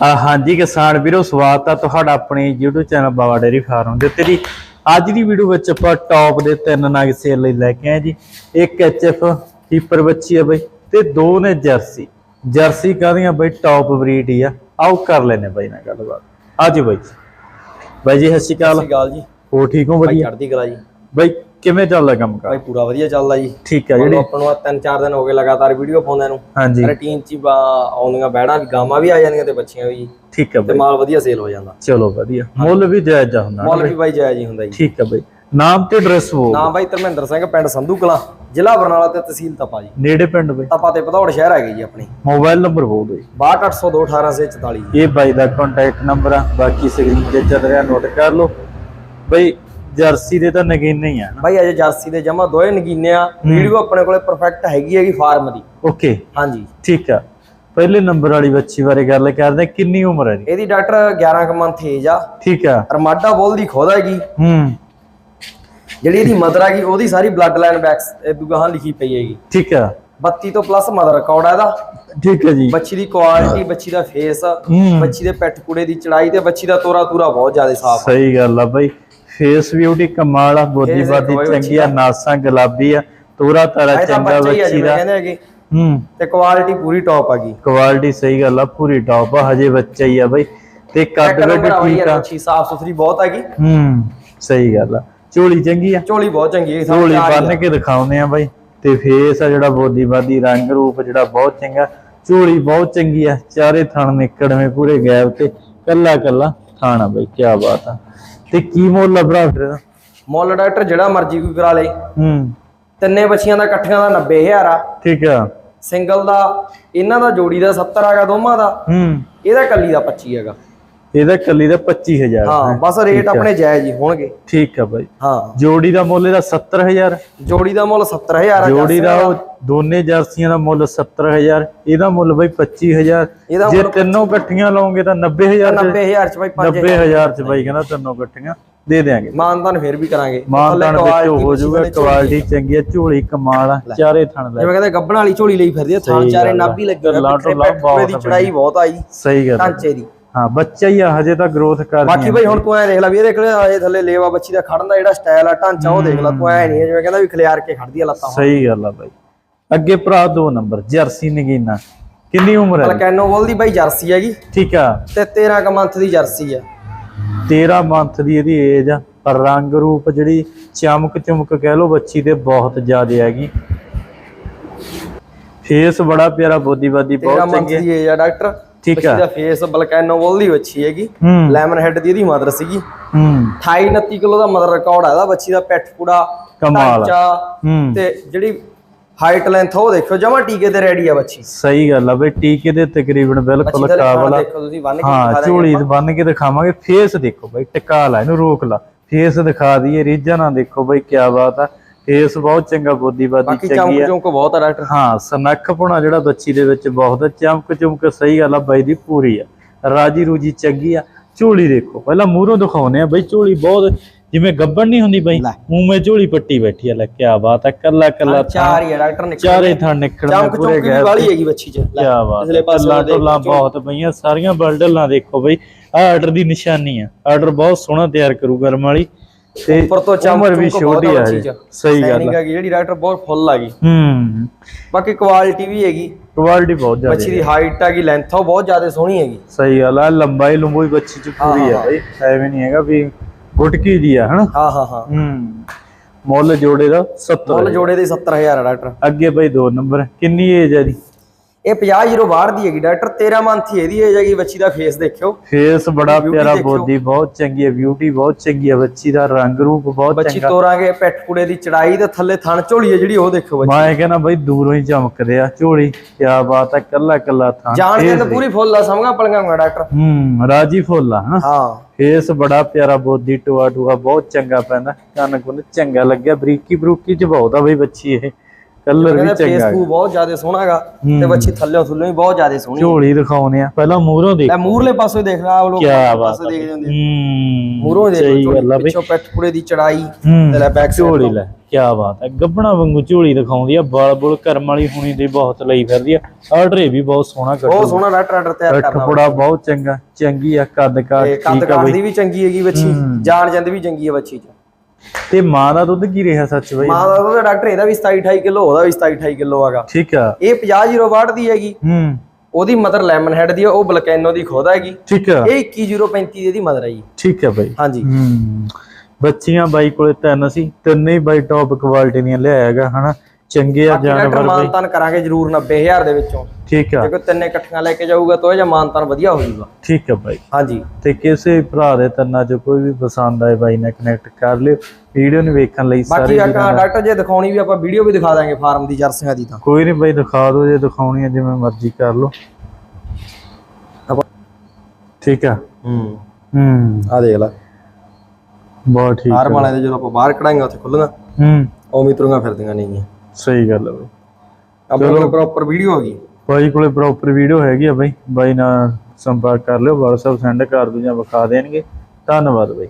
ਹਾਂਜੀ ਕਿਸਾਨ ਵੀਰੋ ਸਵਾਗਤ ਆ ਤੁਹਾਡਾ ਆਪਣੇ YouTube channel Bawa dairy farm ਦੇ ਉੱਤੇ ਜੀ। ਅੱਜ ਦੀ ਵੀਡੀਓ ਵਿੱਚ ਆਪਾਂ ਟੌਪ ਦੇ ਤਿੰਨ ਨਗ ਸੇਲ ਲਈ ਲੈ ਕੇ ਆਏ ਜੀ। ਇੱਕ ਐਚਐਫ ਕੀਪਰ ਬੱਚੀ ਆ ਬਈ ਤੇ ਦੋ ਨੇ ਜਰਸੀ। ਜਰਸੀ ਕਾਹਦੀਆਂ ਬਈ? ਟੌਪ ਬਰੀਡ ਹੀ ਆ। ਆਓ ਕਰ ਲੈਨੇ ਬਈ ਨਾਲ ਗੱਲਬਾਤ। ਆਜੋ ਬਈ। ਬਾਈ ਜੀ ਸਤਿ ਸ਼੍ਰੀ ਸਤਿ ਅਕਾਲ ਸ਼੍ਰੀ ਅਕਾਲ ਜੀ। ਹੋ ਠੀਕ ਹੋ ਵਧੀਆ? ਚੜ੍ਹਦੀ ਕਲਾ ਜੀ। ਬਈ ਕਿਵੇਂ ਚੱਲਦਾ ਕੰਮ ਭਾਈ ਕਰ ਪੂਰਾ ਵਧੀਆ ਚੱਲਦਾ ਜੀ। ਠੀਕ ਆ ਜਿਹੜੇ ਆਪਾਂ ਨੂੰ ਤਿੰਨ ਚਾਰ ਦਿਨ ਹੋ ਗਏ ਲਗਾਤਾਰ ਵੀਡੀਓ ਪਾਉਂਦਿਆਂ ਨੂੰ। ਹਾਂਜੀ। ਰੂਟੀਨ ਚ ਹੀ ਆਉਂਦੀਆਂ ਬੈੜਾਂ ਵੀ ਗਾਵਾਂ ਵੀ ਆ ਜਾਂਦੀਆਂ ਤੇ ਬੱਚੀਆਂ ਵੀ। ਠੀਕ ਤੇ ਬਈ। ਮਾਲ ਵਧੀਆ ਸੇਲ ਹੋ ਜਾਂਦਾ। ਚਲੋ ਵਧੀਆ। ਮੁੱਲ ਵੀ ਜਾਇਜ਼ ਹੁੰਦਾ ਮੁੱਲ? ਵੀ ਬਾਈ। ਜਾਇਜ਼ ਹੀ ਹੁੰਦਾ ਜੀ। ਠੀਕ ਆ ਬਈ। ਨਾਮ ਤੇ ਐਡਰੈਸ ਹੋ ਨਾਮ ਬਾਈ ਧਰਮਿੰਦਰ ਸਿੰਘ ਪਿੰਡ ਸੰਧੂ ਕਲਾਂ ਜ਼ਿਲ੍ਹਾ ਬਰਨਾਲਾ ਤੇ ਤਹਿਸੀਲ ਤਪਾ ਜੀ। ਨੇੜੇ ਪਿੰਡ ਬਈ। ਤਪਾ ਤੇ ਭਦੌੜ ਸ਼ਹਿਰ ਹੈਗੇ ਜੀ ਆਪਣੀ। ਮੋਬਾਈਲ ਨੰਬਰ ਬੋਲ ਦਿਓ ਜੀ। 62802 ਇਹ ਬਾਈ ਦਾ ਕੰਟੈਕਟ ਨੰਬਰ ਆ। ਬਾਕੀ ਸਕਰੀਨ ਤੇ ਚੱਲ ਰਿਹਾ ਨੋਟ ਕਰ ਲਓ। ਬਈ ਜਰਸੀ ਦੇ ਤਾਂ ਨਗੀਨੇ ਹੀ ਆ ਨਾ। ਬਾਈ ਅਜੇ ਜਰਸੀ ਦੇ ਜਮਾ ਦੋਏ ਨਗੀਨੇ ਆ। ਵੀਡੀਓ ਆਪਣੇ ਕੋਲੇ ਪਰਫੈਕਟ ਹੈਗੀ ਹੈਗੀ ਫਾਰਮ ਦੀ। ਓਕੇ। ਹਾਂਜੀ। ਠੀਕ ਆ। ਪਹਿਲੇ ਨੰਬਰ ਵਾਲੀ ਬੱਚੀ ਬਾਰੇ ਗੱਲ ਕਰਦੇ ਕਿੰਨੀ ਉਮਰ ਹੈ ਜੀ ਇਹਦੀ ਡਾਕਟਰ 11 ਕੁ ਮੰਥ ਏਜ ਆ। ਠੀਕ ਆ। ਰਮਾਡਾ ਬੋਲ ਦੀ ਖੋਦ ਹੈਗੀ। ਹੂੰ। ਜਿਹੜੀ ਇਹਦੀ ਮਦਰ ਹੈਗੀ ਉਹਦੀ ਸਾਰੀ ਬਲੱਡ ਲਾਈਨ ਬੈਕਸ ਦੁਗਾਹਾਂ ਲਿਖੀ ਪਈ ਹੈਗੀ। ਠੀਕ ਆ। 32 ਤੋਂ ਪਲੱਸ ਮਦਰ ਰਿਕਾਰਡ ਹੈ ਇਹਦਾ। ਠੀਕ ਹੈ ਜੀ। ਬੱਚੀ ਦੀ ਕੁਆਲਿਟੀ ਬੱਚੀ ਦਾ ਫੇਸ ਬੱਚੀ ਦੇ ਪੈਟ ਕੁੜੇ ਦੀ ਚੜਾਈ ਤੇ ਬੱਚੀ ਦਾ ਤੋਰਾ ਤੂਰਾ ਬਹੁਤ ਜ਼ਿਆਦਾ ਸਾਫ਼ ਸਹੀ ਗੱਲ ਆ ਬਾਈ। ਫੇਸ ਬਿਊਟੀ ਕਮਾਲ ਆ Face ਬਾਦੀ ਚੰਗੀ ਆ ਨਾਸਾਂ ਗੁਲਾਬੀ ਆ ਤੋਰਾ ਤਾਰਾ ਚੰਗਾ ਬੱਚਾ ਆ ਦਾ। ਹੂੰ। ਤੇ ਕੁਆਲਿਟੀ ਪੂਰੀ ਟੌਪ ਹੈਗੀ ਕੁਆਲਿਟੀ ਸਹੀ ਗੱਲ ਆ ਪੂਰੀ ਟੌਪ ਆ ਹਜੇ ਬੱਚਾ ਹੀ ਆ ਬਾਈ। ਤੇ ਕੱਦ ਆ ਬਈ ਠੀਕ ਆ ਬੱਚੀ ਸਾਫ਼ ਸੁਥਰੀ ਬਹੁਤ ਹੈਗੀ ਹੂੰ ਸਹੀ ਗੱਲ ਆ। ਝੋਲੀ ਚੰਗੀ ਆ? ਝੋਲੀ ਬਹੁਤ ਚੰਗੀ ਹੈ ਝੋਲੀ ਬੰਨ ਕੇ ਦਿਖਾਉਂਦੇ ਆ ਬਾਈ। ਤੇ ਫੇਸ ਆ ਜਿਹੜਾ ਬੋਦੀ ਬਾਦੀ ਰੰਗ ਰੂਪ ਜਿਹੜਾ ਬਹੁਤ ਚੰਗਾ। ਝੋਲੀ ਬਹੁਤ ਚੰਗੀ ਆ ਚਾਰੇ ਥਣ ਨਿਕੜਵੇਂ ਪੂਰੇ ਗੈਪ ਤੇ। ਕੱਲਾ ਕੱਲਾ ਥਾਣਾ ਬਾਈ ਕੀ ਬਾਤ ਆ। ਤੇ ਕੀ ਮੁੱਲ ਆ ਭਰਾ ਫਿਰ? ਇਹਦਾ? ਮੁੱਲ ਡਾਕਟਰ ਜਿਹੜਾ ਮਰਜ਼ੀ ਕੋਈ ਕਰਾ ਲੇ ਹੂੰ। ਤਿੰਨੇ ਬੱਚੀਆਂ ਦਾ ਇਕੱਠਿਆਂ ਦਾ 90000 ਆ। ਠੀਕ ਆ। ਸਿੰਗਲ ਦਾ ਇਹਨਾਂ ਦਾ ਜੋੜੀ ਦਾ 70 ਹੈਗਾ ਦੋਵਾਂ ਦਾ। ਹੂੰ। ਇਹਦਾ ਕੱਲੀ ਦਾ 25 ਹੈਗਾ। ਇਹਦਾ ਕੱਲੀ ਦਾ 25000 ਹਾਂ ਬਸ ਰੇਟ ਆਪਣੇ ਜਾਇਜ਼ ਹੀ ਹੋਣਗੇ। ਠੀਕ ਆ ਬਾਈ। ਹਾਂ। ਜੋੜੀ ਦਾ ਮੁੱਲ ਇਹਦਾ 70000 ਜੋੜੀ ਦਾ ਮੁੱਲ 70000 ਆ ਜੋੜੀ ਦਾ ਉਹ ਦੋਨੇ ਜਰਸੀਆਂ ਦਾ ਮੁੱਲ 70000 ਇਹਦਾ ਮੁੱਲ ਬਾਈ 25000 ਇਹਦਾ ਜੇ ਤਿੰਨੋਂ ਇਕੱਠੀਆਂ ਲਾਉਂਗੇ ਤਾਂ 90000 ਚ 90000 ਚ ਬਾਈ 5 90000 ਚ ਬਾਈ ਕਹਿੰਦਾ ਤਿੰਨੋਂ ਇਕੱਠੀਆਂ। ਦੇ ਦੇਾਂਗੇ ਮਾਨਤਾਨ ਫੇਰ ਵੀ ਕਰਾਂਗੇ। ਮਾਨਦਾਨ ਵਿੱਚ ਹੋ ਜਾਊਗਾ। ਕੁਆਲਿਟੀ ਚੰਗੀ ਆ ਝੋਲੀ ਕਮਾਲ ਆ। ਚਾਰੇ ਥਣ ਲੈ। ਜਿਵੇਂ ਕਹਿੰਦੇ ਗੱਬਣ ਵਾਲੀ ਝੋਲੀ ਲਈ ਫਿਰਦੀ ਆ ਥਾਂ ਚਾਰੇ। ਨਾਭੀ ਲੱਗੀ ਹੋਈ ਦੀ ਆ ਚੜਾਈ ਬਹੁਤ ਆਈ। ਸਹੀ ਗੱਲ। ਢਾਂਚੇ ਦੀ। ਹਾਂ ਬੱਚਾ ਹੀ ਆ ਹਜੇ ਤਾਂ ਗਰੋਥ ਕਰਦੀ ਬਾਕੀ ਬਈ ਹੁਣ ਤੂੰ ਐ ਦੇਖ ਲੈ ਵੀ ਇਹਦੇ ਕੋਲੇ ਆਏ ਥੱਲੇ ਲੇਵਾ ਬੱਚੀ ਦਾ ਖੜਨ ਦਾ ਜਿਹੜਾ ਸਟਾਈਲ ਆ ਢਾਂਚਾ ਉਹ ਦੇਖ ਲੈ ਤੂੰ ਐ ਨਹੀਂ ਜਿਵੇਂ ਕਹਿੰਦਾ ਵੀ ਖਲਿਆਰ ਕੇ ਖੜਦੀ ਆ ਲੱਤਾਂ ਸਹੀ ਗੱਲ ਆ ਬਾਈ। ਅੱਗੇ ਭਰਾ ਦੋ ਨੰਬਰ ਜਰਸੀ ਨਗੀਨਾ। ਕਿੰਨੀ ਉਮਰ ਹੈ? ਕਲਕੈਨੋ ਬੋਲ ਦੀ ਬਾਈ ਜਰਸੀ ਹੈਗੀ। ਠੀਕ ਆ। ਤੇ 13 ਕ ਮੰਥ ਦੀ ਜਰਸੀ ਆ। 13 ਮੰਥ ਦੀ ਇਹਦੀ ਏਜ ਆ ਪਰ ਰੰਗ ਰੂਪ ਜਿਹੜੀ ਚਮਕ ਚਮਕ ਕਹਿ ਲੋ ਬੱਚੀ ਤੇ ਬਹੁਤ ਜ਼ਿਆਦਾ ਹੈਗੀ। ਫੇਸ ਬੜਾ ਪਿਆਰਾ ਬੋਦੀ ਬਾਦੀ 13 ਬਹੁਤ ਮੰਥ ਚੰਗੀ ਹੈ। ਦੀ ਏਜ ਆ ਡਾਕਟਰ। ਠੀਕ ਆ। ਦਾ ਫੇਸ ਬਲਕੈਨੋ ਬੋਲ ਦੀ ਬੱਚੀ ਹੈਗੀ। ਹੂੰ। ਲੈਮਨ ਹੈਡ ਦੀ ਇਹਦੀ ਮਦਰ ਸੀਗੀ। ਹੂੰ। 28 29 ਕਿਲੋ ਦਾ ਮਦਰ ਰਿਕਾਰਡ ਆ ਇਹਦਾ ਬੱਚੀ ਦਾ ਪੈਟ ਪੂੜਾ ਕਮਾਲ ਹੂੰ। ਤੇ ਜਿਹੜੀ ਹਾਈਟ ਲੈਂਥ ਉਹ ਦੇਖੋ ਜਮਾ ਟੀਕੇ ਤੇ ਰੈਡੀ ਆ ਬੱਚੀ ਸਹੀ ਗੱਲ ਆ ਬਈ ਟੀਕੇ ਦੇ ਤਕਰੀਬਨ ਬਿਲਕੁਲ ਕਾਬਲ ਆ। ਦੇਖੋ ਤੁਸੀਂ ਬੰਨ ਕੇ ਹਾਂ ਝੋਲੀ ਬੰਨ ਕੇ ਦਿਖਾਵਾਂਗੇ। ਫੇਸ ਦੇਖੋ ਬਈ ਟਿਕਾ ਲਾ ਇਹਨੂੰ ਰੋਕ ਲਾ। ਫੇਸ ਦਿਖਾ ਦਈਏ ਰੀਝਾਂ ਨਾਲ ਦੇਖੋ ਬਈ ਕੀ ਬਾਤ ਆ। ਫੇਸ ਬਹੁਤ ਚੰਗਾ ਬੋਦੀ ਬਾਦੀ ਬਾਕੀ ਚੰਗੀ ਚਮਕ ਆ। ਚਮਕ ਬਹੁਤ ਆ ਡਾਕਟਰ। ਹਾਂ ਸਨੱਖ ਪੁਣਾ ਜਿਹੜਾ ਬੱਚੀ ਦੇ ਵਿੱਚ ਬਹੁਤ ਆ, ਚਮਕ ਚਮਕ ਸਹੀ ਗੱਲ ਆ ਬਾਈ ਦੀ ਪੂਰੀ ਆ। ਰਾਜੀ ਰੂਜੀ ਚੰਗੀ ਆ। ਝੋਲੀ ਦੇਖੋ ਪਹਿਲਾਂ ਮੂਹਰੋਂ ਦਿਖਾਉਨੇ ਆ ਬਈ ਝੋਲੀ ਬਹੁਤ ਜਿਵੇਂ ਗੱਬਣ ਨਹੀਂ ਹੁੰਦੀ ਬਈ ਲੈ। ਉਵੇਂ ਝੋਲੀ ਪੱਟੀ ਬੈਠੀ ਆ ਲੈ ਕੀ ਬਾਤ ਆ ਕੱਲਾ ਕੱਲਾ ਚਾਰ ਹੀ ਆ ਡਾਕਟਰ ਨਿਕਲ ਚਾਰੇ ਥਾਂ ਨਿਕਲਣੇ ਚਮਕ ਪੂਰੇ ਵੀ ਗੈਪ ਵਾਲੀ ਹੈਗੀ ਬੱਚੀ ਚ ਲੈ, ਕੀ ਬਾਤ ਪਿਛਲੇ ਪਾਸੇ ਪੱਲਾ ਦੇਖ ਟੋਲਾ ਬਹੁਤ ਪਈਆਂ ਸਾਰੀਆਂ ਬਲਡਲਾਂ ਦੇਖੋ ਬਈ। ਆ ਆਰਡਰ ਦੀ ਨਿਸ਼ਾਨੀ ਆ ਆਰਡਰ ਬਹੁਤ ਸੋਹਣਾ ਤਿਆਰ ਕਰੂ ਗਰਮ ਵਾਲੀ ਤੇ ਉੱਪਰ ਤੋਂ ਚਮਕ ਉਮਰ ਵੀ ਛੋਟੀ ਆ ਸਹੀ ਗੱਲ ਹੈਗੀ ਜਿਹੜੀ ਡਾਕਟਰ ਬਹੁਤ ਫੁੱਲ ਆ ਗਈ। ਹੂੰ। ਬਾਕੀ ਕੁਆਲਿਟੀ ਵੀ ਹੈਗੀ। ਕੁਆਲਿਟੀ ਬਹੁਤ ਜ਼ਿਆਦਾ ਬੱਚੀ ਦੀ ਹਾਈਟ ਹੈਗੀ ਲੈਂਥ ਉਹ ਬਹੁਤ ਜ਼ਿਆਦਾ ਸੋਹਣੀ ਹੈਗੀ। ਸਹੀ ਗੱਲ ਆ ਲੰਬਾਈ ਲੰਬੋਈ ਬੱਚੀ ਚ ਪੂਰੀ ਹਾਂ, ਆ ਹਾਂ। ਬਈ। ਐਵੇਂ ਨਹੀਂ ਹੈਗਾ ਵੀ ਗੁਟਕੀ ਜੀ ਆ ਹਨਾ? ਹਾਂ ਹਾਂ ਹਾਂ। ਹੂੰ। ਮੁੱਲ ਜੋੜੇ ਦਾ 70 ਮੁੱਲ ਜੋੜੇ ਦੇ 70000 ਆ ਡਾਕਟਰ ਅੱਗੇ ਬਈ ਦੋ ਨੰਬਰ। ਕਿੰਨੀ ਏਜ ਹੈ ਦੀ ਇਹ 50 ਜ਼ੀਰੋ ਬਾਹਰ ਦੀ ਹੈਗੀ ਡਾਕਟਰ 13 ਮੰਥ ਹੀ ਇਹਦੀ ਏਜ ਹੈਗੀ ਬੱਚੀ ਦਾ ਫੇਸ ਦੇਖਿਓ। ਫੇਸ ਬੜਾ ਪਿਆਰਾ। ਬੋਦੀ ਬਹੁਤ ਚੰਗੀ ਹੈ ਬਿਊਟੀ ਬਹੁਤ ਚੰਗੀ ਹੈ ਬੱਚੀ ਦਾ ਰੰਗ ਰੂਪ ਬਹੁਤ ਬੱਚੀ ਚੰਗਾ। ਤੋਰਾਂਗੇ ਪੈਟ ਕੁੜੇ ਦੀ ਚੜਾਈ ਤੇ ਥੱਲੇ ਥਣ ਝੋਲੀ ਹੈ ਜਿਹੜੀ ਉਹ ਦੇਖੋ ਬੱਚੀ। ਮੈਂ ਕਹਿੰਦਾ ਬਈ ਦੂਰੋਂ ਹੀ ਚਮਕਦੇ ਆ ਝੋਲੀ ਕੀ ਬਾਤ ਹੈ ਕੱਲਾ ਕੱਲਾ ਥਾਂ ਜਾਣ ਕੇ ਤਾਂ ਪੂਰੀ ਫੁੱਲ ਆ ਸਮਝਾ ਹੋਇਆ ਡਾਕਟਰ? ਹੂੰ ਰਾਜੀ ਫੁੱਲ ਆ ਹਾਂ। ਫੇਸ ਬੜਾ ਪਿਆਰਾ ਬੋਦੀ ਟੋਆ ਟੋਆ ਬਹੁਤ ਚੰਗਾ ਪੈਂਦਾ ਕੰਨ ਕੁੰਨ ਚੰਗਾ ਲੱਗਿਆ ਬਰੀਕੀ ਬਰੂਕੀ ਚ ਬਹੁਤ ਆ ਬਈ ਬੱਚੀ ਇਹ। ਕਲਰ ਵੀ ਚੰਗਾ ਹੈ। ਫੇਸਬੁੱਕ ਬਹੁਤ ਜ਼ਿਆਦਾ ਸੋਹਣਾ ਹੈਗਾ ਤੇ ਬੱਚੀ ਥੱਲਿਓਂ ਥੱਲਿਓਂ ਵੀ ਬਹੁਤ ਜ਼ਿਆਦਾ ਸੋਹਣੀ ਝੋਲੀ ਦਿਖਾਉਨੇ ਆ। ਪਹਿਲਾਂ ਮੂਹਰੋਂ ਦੇਖ। ਲੈ ਮੂਰਲੇ ਪਾਸੇ ਦੇਖ ਲਾ ਉਹ ਲੋਕ ਪਾਸੇ ਦੇਖਦੇ ਹੁੰਦੇ ਮੂਰੋਂ ਦੇਖ ਆ ਪਿੱਛੋਂ ਪਿੱਠ ਪੂੜੇ ਦੀ ਚੜਾਈ ਤੇ ਲੈ ਬੈਕ ਝੋਲੀ ਲੈ ਕੀ ਬਾਤ ਹੈ ਗੱਬਣਾ ਵਾਂਗੂ ਝੋਲੀ ਦਿਖਾਉਂਦੀ ਆ। ਬਲ ਬੁਲ ਕਰਮ ਵਾਲੀ ਹੁਣੀ ਦੀ ਬਹੁਤ ਲਈ ਫਿਰਦੀ ਆ। ਆਰਡਰ ਵੀ ਬਹੁਤ ਸੋਹਣਾ ਬਹੁਤ ਕੱਟੂ ਸੋਹਣਾ ਰੈਟ ਰੈਡਰ ਤਿਆਰ ਕਰਨਾ ਕੱਪੜਾ ਬਹੁਤ ਚੰਗਾ। ਚੰਗੀ ਆ ਕੱਦ ਕਾਠ ਕੱਦ ਠੀਕ ਆ ਕਾਠ ਬਈ। ਦੀ ਵੀ ਚੰਗੀ ਹੈਗੀ ਬੱਚੀ ਜਾਨ ਜੰਦ ਵੀ ਚੰਗੀ ਹੈ ਬੱਚੀ ਚ। ਤੇ ਮਾਂ ਦਾ ਦੁੱਧ ਕੀ ਰਿਹਾ ਸੱਚ ਬਈ? ਮਾਂ ਦਾ ਉਹਦਾ ਡਾਕਟਰ ਇਹਦਾ ਵੀ 27 28 ਕਿਲੋ ਉਹਦਾ ਵੀ 27 28 ਕਿਲੋ ਹੈਗਾ। ਠੀਕ ਆ। ਇਹ 50 0 ਦੀ ਹੈਗੀ। ਹੂੰ। ਉਹਦੀ ਮਦਰ ਲੈਮਨ ਹੈਡ ਦੀ ਆ ਉਹ ਬਲਕੈਨੋ ਦੀ ਖੁਦ ਹੈਗੀ। ਠੀਕ ਆ। ਇਹ 21035 ਦੀ ਇਹਦੀ ਮਦਰ ਹੈ ਜੀ ਠੀਕ ਆ ਬਈ। ਹਾਂਜੀ। ਹੂੰ। ਬੱਚੀਆਂ ਬਾਈ ਕੋਲੇ ਤਿੰਨ ਸੀ ਤਿੰਨੇ ਹੀ ਬਾਈ ਟੌਪ ਕੁਆਲਿਟੀ ਦੀਆਂ ਲਿਆਇਆ ਹੈਗਾ ਹਨਾ? ਚੰਗੇ ਆ ਬਾਕੀ ਜਾਨਵਰ ਬਈ। ਮਾਨਤਾਨ ਕਰਾਂਗੇ ਜਰੂਰ 90000 ਦੇ ਵਿੱਚੋਂ। ਠੀਕ ਆ। ਜੇ ਕੋਈ ਤਿੰਨੇ ਇਕੱਠੀਆਂ ਲੈ ਕੇ ਜਾਊਗਾ ਤਾਂ ਇਹ ਜਾਂ ਮਾਨਤਾਨ ਵਧੀਆ ਹੋ ਜਾਊਗਾ। ਠੀਕ ਆ ਬਾਈ। ਹਾਂਜੀ। ਤੇ ਕਿਸੇ ਭਰਾ ਦੇ ਤੰਨਾ ਚ ਕੋਈ ਵੀ ਪਸੰਦ ਆਏ ਬਾਈ ਨਾਲ ਕਨੈਕਟ ਕਰ ਲਿਓ। ਵੀਡੀਓ ਨੂੰ ਵੇਖਣ ਲਈ ਬਾਕੀ ਸਾਰੇ ਆਕਾ ਡਾਕਟਰ ਜੇ ਦਿਖਾਉਣੀ ਵੀ ਆਪਾਂ ਵੀਡੀਓ ਵੀ ਦਿਖਾ ਦਾਂਗੇ ਫਾਰਮ ਦੀ ਜਰਸੀਆਂ ਦੀ ਤਾਂ। ਕੋਈ ਨਹੀਂ ਬਾਈ ਦਿਖਾ ਦਿਓ ਜੇ ਦਿਖਾਉਣੀ ਹੈ ਜਿਵੇਂ ਮਰਜ਼ੀ ਕਰ ਲਓ। ਠੀਕ ਆ? ਹੂੰ। ਹੂੰ। ਆ ਦੇਖ ਲੈ। ਬਹੁਤ ਠੀਕ ਫਾਰਮ ਵਾਲਿਆਂ ਦੇ ਜਦੋਂ ਆਪਾਂ ਬਾਹਰ ਕਢਾਂਗੇ ਉੱਥੇ ਖੁੱਲਣਾ ਹੂੰ। ਉਵੇਂ ਤੁਰੀਆਂ ਫਿਰਦੀਆਂ ਨਹੀਂ ਸਹੀ ਗੱਲ ਹੈ ਬਾਈ। ਆਪਣੇ ਕੋਲ ਪ੍ਰੋਪਰ ਵੀਡੀਓ ਹੈਗੀ ਬਾਈ ਕੋਲੇ ਪ੍ਰੋਪਰ ਵੀਡੀਓ ਹੈਗੀ ਆ ਬਾਈ। ਬਾਈ ਨਾਲ ਸੰਪਰਕ ਕਰ ਲਿਓ WhatsApp ਸੈਂਡ ਕਰ ਦੂ ਜਾਂ ਵਿਖਾ ਦੇਣਗੇ। ਧੰਨਵਾਦ ਬਾਈ।